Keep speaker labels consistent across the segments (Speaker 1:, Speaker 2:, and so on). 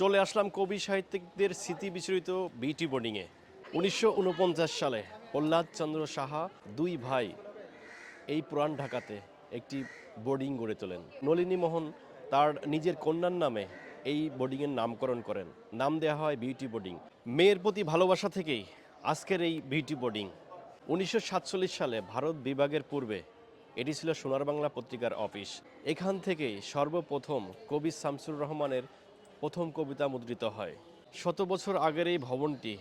Speaker 1: চলে আসলাম কবি সাহিত্যিকদের স্মৃতি বিচরিত বিটি বোর্ডিংয়ে। উনিশশো উনপঞ্চাশ সালে প্রহ্লাদ চন্দ্র সাহা দুই ভাই এই পুরান ঢাকাতে একটি বোর্ডিং গড়ে তোলেন। নলিনী মোহন তার নিজের কন্যার নামে এই বোর্ডিংয়ের নামকরণ করেন। নাম দেওয়া হয় বিউটি বোর্ডিং। মেয়ের প্রতি ভালোবাসা থেকেই আজকের এই বিউটি বোর্ডিং। উনিশশো সাতচল্লিশ সালে ভারত বিভাগের পূর্বে এটি ছিল সোনার বাংলা পত্রিকার অফিস। এখান থেকেই সর্বপ্রথম কবি শামসুর রহমানের প্রথম কবিতা মুদ্রিত হয়। শত বছর আগের এই ভবনটি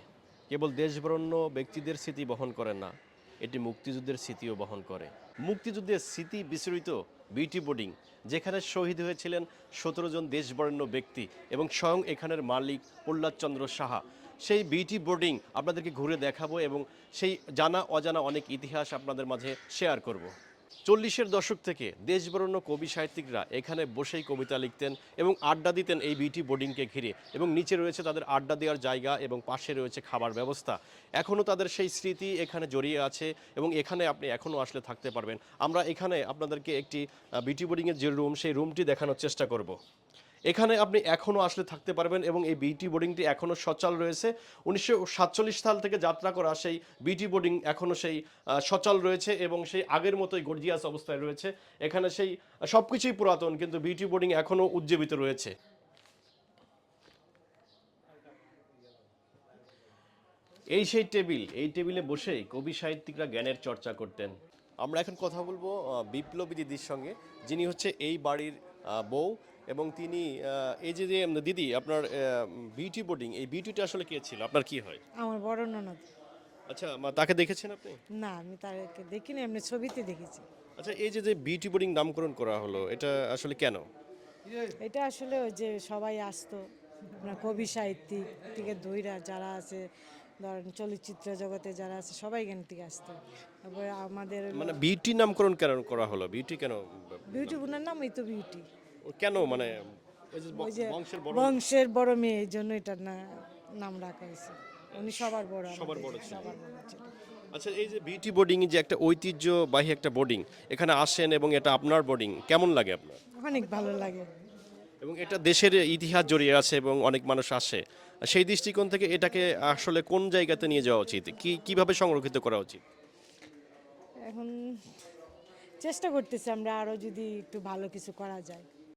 Speaker 1: কেবল দেশবরণ্য ব্যক্তিদের স্মৃতি বহন করে না, এটি মুক্তিযুদ্ধের স্মৃতিও বহন করে। মুক্তিযুদ্ধের স্মৃতি বিচরিত বিউটি বোর্ডিং, যেখানে শহীদ হয়েছিলেন সতেরো জন দেশবরেণ্য ব্যক্তি এবং স্বয়ং এখানের মালিক প্রহ্লাদ চন্দ্র সাহা। সেই বিউটি বোর্ডিং আপনাদেরকে ঘুরে দেখাবো এবং সেই জানা অজানা অনেক ইতিহাস আপনাদের মাঝে শেয়ার করব। চল্লিশের দশক থেকে দেশবরণ্য কবি সাহিত্যিকরা এখানে বসেই কবিতা লিখতেন এবং আড্ডা দিতেন এই বিটি বোর্ডিংকে ঘিরে এবং নিচে রয়েছে তাদের আড্ডা দেওয়ার জায়গা এবং পাশে রয়েছে খাবার ব্যবস্থা। এখনও তাদের সেই স্মৃতি এখানে জড়িয়ে আছে এবং এখানে আপনি এখনও আসলে থাকতে পারবেন। আমরা এখানে আপনাদেরকে একটি বিটি বোর্ডিংয়ের যে রুম, সেই রুমটি দেখানোর চেষ্টা করব। এখানে আপনি এখনও আসলে থাকতে পারবেন এবং এই বিউটি বোর্ডিংটি এখনও সচল রয়েছে। উনিশশো সাতচল্লিশ সাল থেকে যাত্রা করা সেই বিউটি বোর্ডিং এখনও সেই সচল রয়েছে এবং সেই আগের মতোই গর্জিয়াস অবস্থায় রয়েছে। এখানে সেই সব কিছুই পুরাতন কিন্তু বিউটি বোর্ডিং এখনও উজ্জীবিত রয়েছে। এই সেই টেবিল, এই টেবিলে বসেই কবি সাহিত্যিকরা জ্ঞানের চর্চা করতেন। আমরা এখন কথা বলব বিপ্লবী দিদির সঙ্গে, যিনি হচ্ছে এই বাড়ির বউ। এবং তিনি এই যে যে দিদি আপনার বিউটি বোর্ডিং এই বিউটিটা আসলে কে ছিল? আপনার কি হয়?
Speaker 2: আমার বড় ননদ।
Speaker 1: আচ্ছা মা, তাকে দেখেছেন আপনি?
Speaker 2: না আমি তাকে দেখিনি এমনি ছবিতে দেখেছি।
Speaker 1: আচ্ছা এই যে যে বিউটি বোর্ডিং নামকরণ করা হলো এটা আসলে কেন?
Speaker 2: এটা আসলে ওই যে সবাই আসতো আপনার কবি সাহিত্যিক থেকে দইরা যারা আছে ধরেন চলচ্চিত্র জগতে যারা আছে সবাই এখান থেকে আসতো। তারপরে আমাদের
Speaker 1: মানে বিউটি নামকরণ কেন করা হলো? বিউটি কেন
Speaker 2: বিউটি বোনের নাম এই তো বিউটি
Speaker 1: কেন মানে ওই যে বংশের বড়
Speaker 2: বংশের বড় মেয়ে এই জন্য এটার না নাম রাখা হয়েছে। উনি সবার বড়
Speaker 1: সবার বড় ছিল।
Speaker 2: সবার বড় ছিল।
Speaker 1: আচ্ছা এই যে বিউটি বোর্ডিং যে একটা ঐতিহ্যবাহী একটা বোর্ডিং এখানে আসেন এবং এটা আপনার বোর্ডিং কেমন লাগে আপনার?
Speaker 2: অনেক ভালো লাগে।
Speaker 1: এবং এটা দেশের ইতিহাস জড়িয়ে আছে এবং অনেক মানুষ আসে। সেই দৃষ্টিকোণ থেকে এটাকে আসলে কোন জায়গাতে নিয়ে যাওয়া উচিত? কি কীভাবে সংরক্ষিত করা উচিত?
Speaker 2: এখন চেষ্টা করতেছি আমরা আরও যদি একটু ভালো কিছু করা যায়।